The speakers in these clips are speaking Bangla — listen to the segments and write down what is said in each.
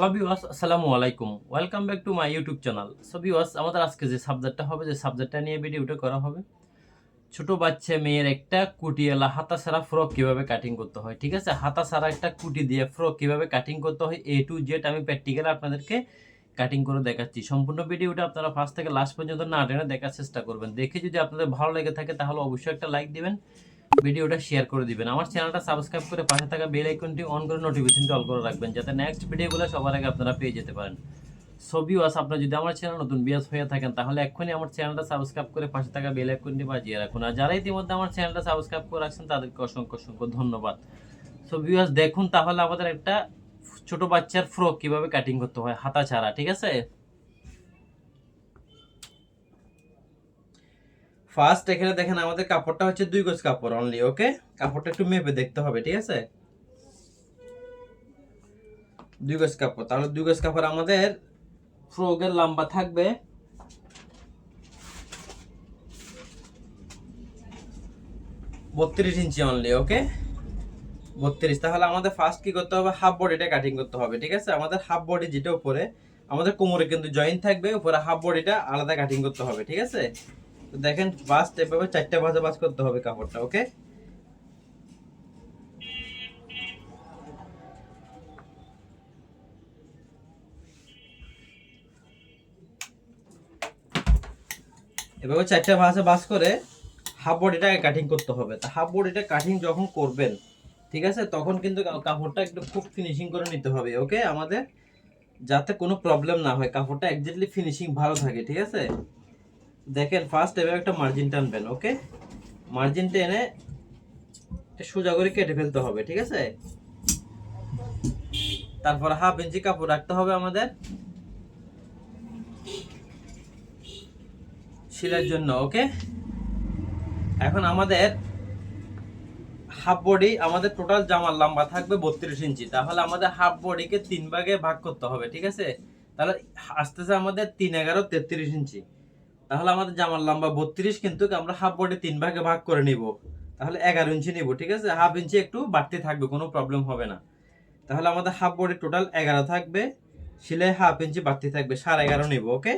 হ্যালো ভিউয়ার্স আসসালামু আলাইকুম। Welcome back to my YouTube channel so viewers আমাদের আজকে যে সাবজেক্টটা হবে, যে সাবজেক্টটা নিয়ে ভিডিওটা করা হবে, ছোট বাচ্চা মেয়ের একটা কুটিওয়ালা হাতা সারা ফ্রক কীভাবে কাটিং করতে হয়, ঠিক আছে? হাতা সারা একটা কুটি দিয়ে ফ্রক কীভাবে কাটিং করতে হয় এ টু জেড আমি প্র্যাকটিক্যাল আপনাদেরকে কাটিং করে দেখাচ্ছি। সম্পূর্ণ ভিডিওটা আপনারা ফার্স্ট থেকে লাস্ট পর্যন্ত না টেনে দেখার চেষ্টা করবেন। দেখে যদি আপনাদের ভালো লেগে থাকে, তাহলে অবশ্যই একটা লাইক দিবেন। ভিডিওটা শেয়ার করে দিবেন। আমার চ্যানেলটা সাবস্ক্রাইব করে পাশে থাকা বেল আইকনটি অন করে নোটিফিকেশনটি অল করে রাখবেন, যাতে নেক্সট ভিডিওগুলো সবার আগে আপনারা পেয়ে যেতে পারেন। ছবি ওয়াস আপনারা যদি আমার চ্যানেল নতুন বিয়াস হয়ে থাকেন, তাহলে এক্ষুনি আমার চ্যানেলটা সাবস্ক্রাইব করে পাশে থাকা বেল আইকনটি বাজিয়ে রাখুন। আর যারা ইতিমধ্যে আমার চ্যানেলটা সাবস্ক্রাইব করে রাখছেন, তাদেরকে অসংখ্য অসংখ্য ধন্যবাদ। সো ভিউয়ার্স দেখুন তাহলে আমাদের একটা ছোট বাচ্চার ফ্রক কীভাবে কাটিং করতে হয়, হাতা ছাড়া, ঠিক আছে? ফার্স্ট এখানে দেখেন আমাদের কাপড়টা হচ্ছে দুই গজ কাপড় অনলি ওকে কাপড়টা একটু মেপে দেখতে হবে, ঠিক আছে? দুই গজ কাপড়। তাহলে দুই গজ কাপড় আমাদের ফ্রকের লম্বা থাকবে। বত্রিশ ইঞ্চি অনলি ওকে বত্রিশ। তাহলে আমাদের ফার্স্ট কি করতে হবে? হাফ বডিটা কাটিং করতে হবে, ঠিক আছে? আমাদের হাফ বডি যেটা উপরে, আমাদের কোমরে কিন্তু জয়েন্ট থাকবে, উপরে হাফ বডিটা আলাদা কাটিং করতে হবে, ঠিক আছে? দেখেন ফার্স্ট এভাবে চারটা ভাজা ভাজ করতে হবে কাপড়টা ওকে এভাবে চারটা ভাজা ভাজ করে হাফ বডিটাকে কাটিং করতে হবে। তা হাফ বডিটা কাটিং যখন করবেন, ঠিক আছে, তখন কিন্তু কাপড়টা একটু খুব ফিনিশিং করে নিতে হবে ওকে আমাদের যাতে কোনো প্রবলেম না হয়, কাপড়টা একজাক্টলি ফিনিশিং ভালো থাকে, ঠিক আছে? দেখেন ফার্স্ট এভাবে একটা মার্জিন টানবেন ওকে মার্জিন টেনে সোজা করে কেটে ফেলতে হবে, ঠিক আছে? তারপর হাফ ইঞ্চি কাপড় রাখতে হবে আমাদের। শিলের জন্য ওকে এখন আমাদের হাফ বডি আমাদের টোটাল জামার লম্বা থাকবে বত্রিশ ইঞ্চি। তাহলে আমাদের হাফ বডিকে তিন ভাগে ভাগ করতে হবে, ঠিক আছে? তাহলে আসতেছে আমাদের তিন এগারো তেত্রিশ ইঞ্চি। তাহলে আমাদের জামার লম্বা বত্রিশ কিন্তু আমরা হাফ বডি তিন ভাগে ভাগ করে নিব। তাহলে এগারো ইঞ্চি নিব, ঠিক আছে? হাফ ইঞ্চি একটু বাড়তে থাকবে, কোনো প্রবলেম হবে না। তাহলে আমাদের হাফ বডি টোটাল এগারো থাকবে, সিলাই হাফ ইঞ্চি বাড়তি থাকবে, সাড়ে এগারো নিব ওকে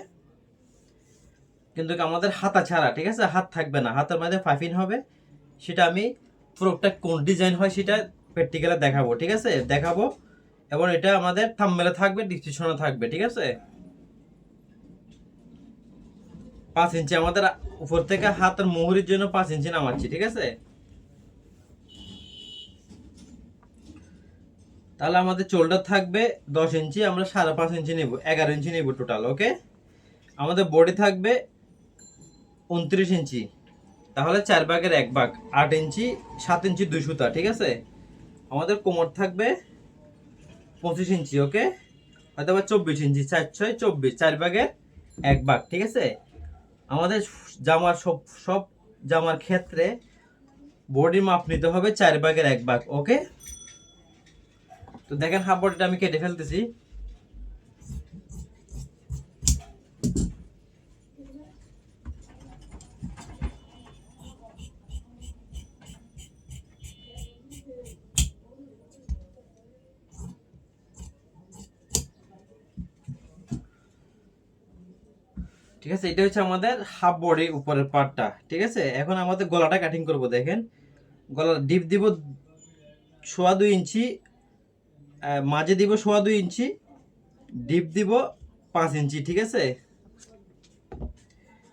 কিন্তু আমাদের হাতা ছাড়া, ঠিক আছে? হাত থাকবে না, হাতের মধ্যে ফাইফিন হবে। সেটা আমি প্রোডাক্টটা কোন ডিজাইন হয় সেটা প্র্যাকটিক্যালে দেখাবো, ঠিক আছে? দেখাবো। এবং এটা আমাদের থাম্বনেলে থাকবে ডিসক্রিপশনে থাকবে, ঠিক আছে? পাঁচ ইঞ্চি। আমাদের উপর থেকে হাতের মোহরির জন্য পাঁচ ইঞ্চি নামাচ্ছি, ঠিক আছে? তাহলে আমাদের চোলটা থাকবে দশ ইঞ্চি, আমরা সাড়ে পাঁচ ইঞ্চি নিব, এগারো ইঞ্চি নিব টোটাল ওকে আমাদের বডি থাকবে উনত্রিশ ইঞ্চি, তাহলে চার ভাগের এক ভাগ, আট ইঞ্চি, সাত ইঞ্চি, দুই সুতা, ঠিক আছে? আমাদের কোমর থাকবে পঁচিশ ইঞ্চি ওকে হয়তো বা চব্বিশ ইঞ্চি, চার ছয়, চব্বিশ, চার ভাগের এক ভাগ, ঠিক আছে? আমাদের জামার সব সব জামার ক্ষেত্রে বডির মাপ নিতে হবে চার ভাগের এক ভাগ ওকে তো দেখেন হাফ বডিটা আমি কেটে ফেলতেছি। ঠিক আছে? এটা হচ্ছে আমাদের হাফ বডি উপরের পার্টটা ঠিক আছে? এখন আমাদের গলাটা কাটিং করব, দেখেন। গলা ডিপ দিব সোয়া দুই ইঞ্চি মাঝে দিব সোয়া দুই ইঞ্চি ডিপ দিব পাঁচ ইঞ্চি, ঠিক আছে?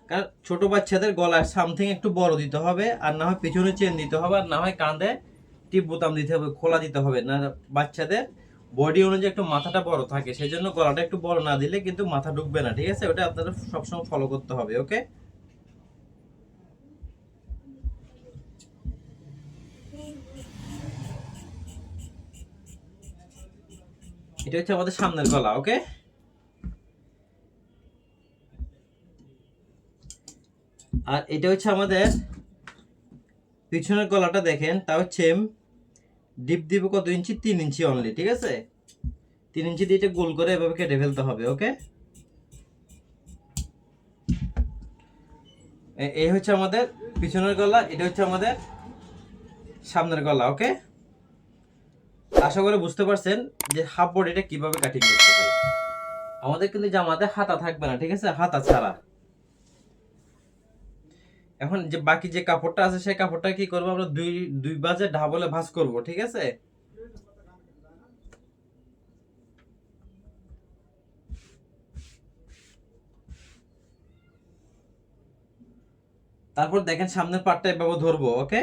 কারণ ছোটো বাচ্চাদের গলার সামথিং একটু বড় দিতে হবে, আর না হয় পিছনে চেন দিতে হবে, আর না হয় কাঁধে টিপ বোতাম দিতে হবে, খোলা দিতে হবে, না বাচ্চাদের বডি অনুযায়ী একটু মাথাটা বড় থাকে সেই জন্য গলাটা একটু বড় না দিলে কিন্তু মাথা ঢুকবে না, ঠিক আছে? ওটা আপনাদের সবসময় ফলো করতে হবে ওকে এটা হচ্ছে আমাদের সামনের গলা ওকে আর এটা হচ্ছে আমাদের পিছনের গলাটা দেখেন, তাও সেম ডিপ দিব কত ইঞ্চি? তিন ইঞ্চি অনলি ঠিক আছে? তিন ইঞ্চি দিয়ে এটা গোল করে এভাবে কেটে ফেলতে হবে, ওকে? এই হচ্ছে আমাদের পিছনের গলা, এটা হচ্ছে আমাদের সামনের গলা, ওকে? আশা করে বুঝতে পারছেন যে হাফ বডিটা কীভাবে কাটিং করতে হয়। আমাদের কিন্তু জামাতে হাতা থাকবে না, ঠিক আছে? হাতা ছাড়া। এখন যে বাকি যে কাপড়টা আছে, সেই কাপড়টা কি করব? আমরা দুই দুই বাজে ঢাবলে ভাঁজ করব, ঠিক আছে? তারপর দেখেন সামনের পাটটা এভাবে ধরবো, ওকে?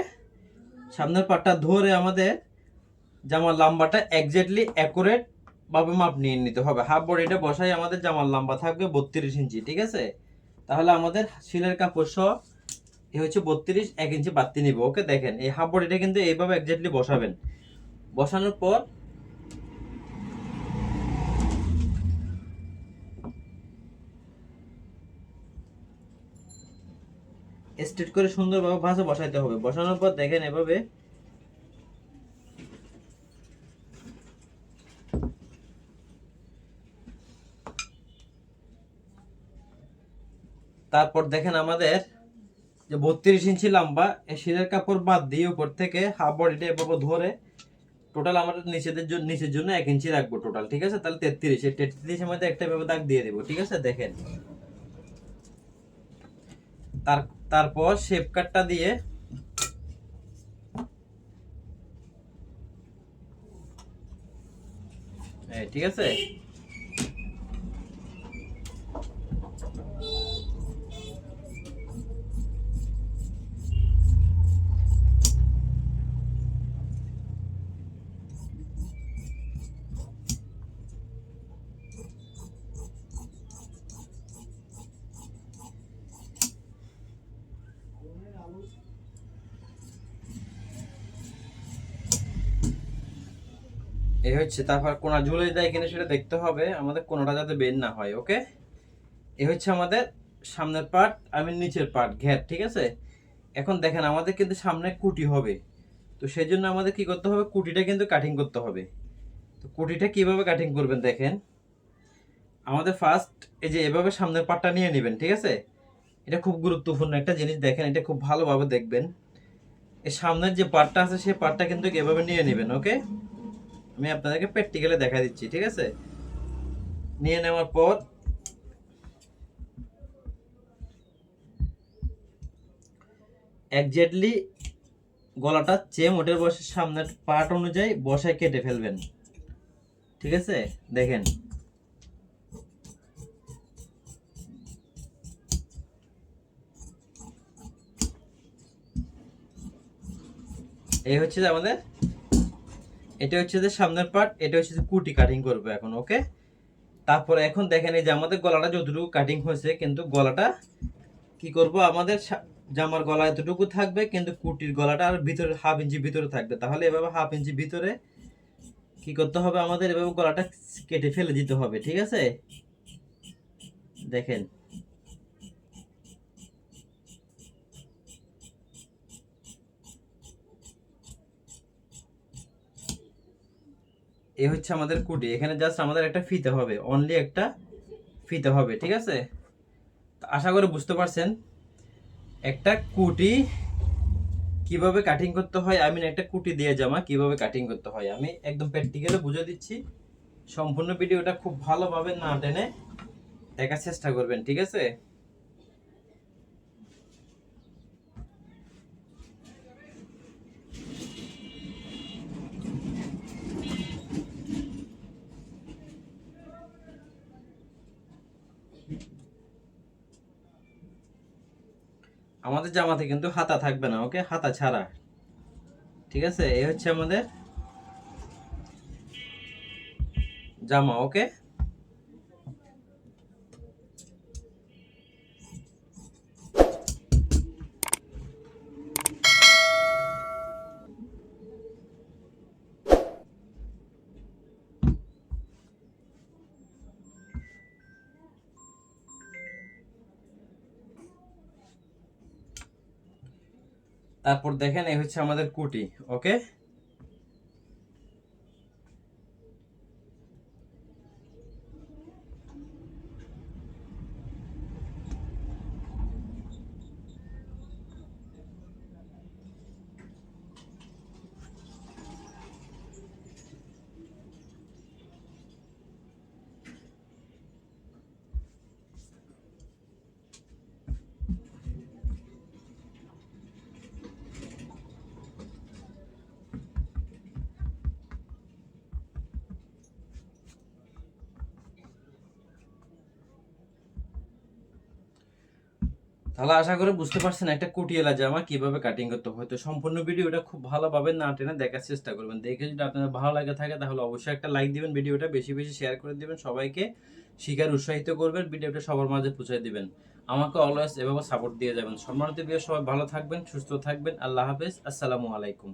সামনের পাটটা ধরে আমাদের জামার লম্বাটা এক্স্যাক্টলি অ্যাকুরেট ভাবে মাপ নিয়ে নিতে হবে। হাফ বডিটা বসাই আমাদের জামার লম্বা থাকবে বত্রিশ ইঞ্চি, ঠিক আছে? তাহলে আমাদের শিলের কাপড় সহ এ হচ্ছে বত্রিশ, এক ইঞ্চি বাড়তি নিব। ওকে, দেখেন, এই হাফ বডিটা কিন্তু এইভাবে এক্স্যাক্টলি বসাবেন। বসানোর পর স্ট্রেট করে সুন্দরভাবে ভাঁজে বসাইতে হবে। বসানোর পর দেখেন এভাবে তারপর দেখেন আমাদের যে বত্রিশ ইঞ্চি লম্বা এই শিলের কাপড় বাদ দিয়ে উপর থেকে হাফ বডিটা এভাবে ধরে টোটাল আমাদের নিচেদের জন্য, নিচের জন্য এক ইঞ্চি রাখব টোটাল ঠিক আছে? তাহলে তেত্রিশ, এই তেত্রিশের মধ্যে একটা এভাবে দাগ দিয়ে দেবো, ঠিক আছে? দেখেন। তার, তারপর শেপ কাটটা দিয়ে ঠিক আছে? এই হচ্ছে, তারপর কোনা ঝুলে দেয় কিনা সেটা দেখতে হবে, আমাদের কোনোটা যাতে বের না হয়, ওকে? এ হচ্ছে আমাদের সামনের পার্ট আমি নিচের পার্ট ঘ্যাট ঠিক আছে? এখন দেখেন, আমাদের কিন্তু সামনে কুটি হবে, তো সেই জন্য আমাদের কি করতে হবে? কুটিটা কিন্তু কাটিং করতে হবে। তো কুটিটা কীভাবে কাটিং করবেন দেখেন? আমাদের ফার্স্ট এই যে এভাবে সামনের পার্টটা নিয়ে নেবেন, ঠিক আছে? এটা খুব গুরুত্বপূর্ণ একটা জিনিস, দেখেন, এটা খুব ভালোভাবে দেখবেন। এই সামনের যে পার্টটা আছে সেই পার্টটা কিন্তু এভাবে নিয়ে নেবেন, ওকে? আমি আপনাদেরকে প্র্যাকটিক্যালে দেখা দিচ্ছি, ঠিক আছে? নিয়ে নেওয়ার পর একজ্যাক্টলি গলাটা চেম ওটার বসে সামনের পার্ট অনুযায়ী বসায় কেটে ফেলবেন। ঠিক আছে? দেখেন। এই হচ্ছে আমাদের এটা হচ্ছে যে সামনের পার্ট এটা হচ্ছে যে কুটি কাটিং করব এখন ওকে তারপরে এখন দেখেন এই যে আমাদের গলাটা যতটুকু কাটিং হয়েছে, কিন্তু গলাটা কি করব? আমাদের জামার গলা এতটুকু থাকবে, কিন্তু কুটির গলাটা আর ভিতরে হাফ ইঞ্চি ভিতরে থাকবে। তাহলে এভাবে হাফ ইঞ্চি ভিতরে কি করতে হবে আমাদের? এভাবে গলাটা কেটে ফেলে দিতে হবে, ঠিক আছে? দেখেন। এ হচ্ছে আমাদের কুটি। এখানে জাস্ট আমাদের একটা ফিতে হবে। অনলি একটা ফিতে হবে, ঠিক আছে? আশা করি বুঝতে পারছেন। একটা কুটি কীভাবে কাটিং করতে হয়? আমি একটা কুটি দিয়ে জামা কীভাবে কাটিং করতে হয়? আমি একদম প্র্যাকটিক্যালি বুঝে দিচ্ছি। সম্পূর্ণ ভিডিওটা খুব ভালোভাবে না টেনে দেখার চেষ্টা করবেন, ঠিক আছে? আমাদের জামাতে কিন্তু হাতা থাকবে না, ওকে? হাতা ছাড়া। ঠিক আছে? এই হচ্ছে আমাদের জামা, ওকে? তারপর দেখেন এই হচ্ছে আমাদের কুটি ওকে? তাহলে আশা করে বুঝতে পারছেন একটা কুটিয়েলা জামা কীভাবে কাটিং করতে হয় তো সম্পূর্ণ ভিডিওটা খুব ভালোভাবে না টেনে দেখার চেষ্টা করবেন। দেখে যদি আপনাদের ভালো লাগে থাকে, তাহলে অবশ্যই একটা লাইক দিবেন, ভিডিওটা বেশি বেশি শেয়ার করে দিবেন, সবাইকে শিকার উৎসাহিত করবেন, ভিডিওটা সবার মাঝে পৌঁছে দিবেন। আমাকে অলওয়েজ এভাবে সাপোর্ট দিয়ে যাবেন। সম্মানিত বিয়ে সবাই ভালো থাকবেন, সুস্থ থাকবেন। আল্লাহ হাফেজ। আসসালামু আলাইকুম।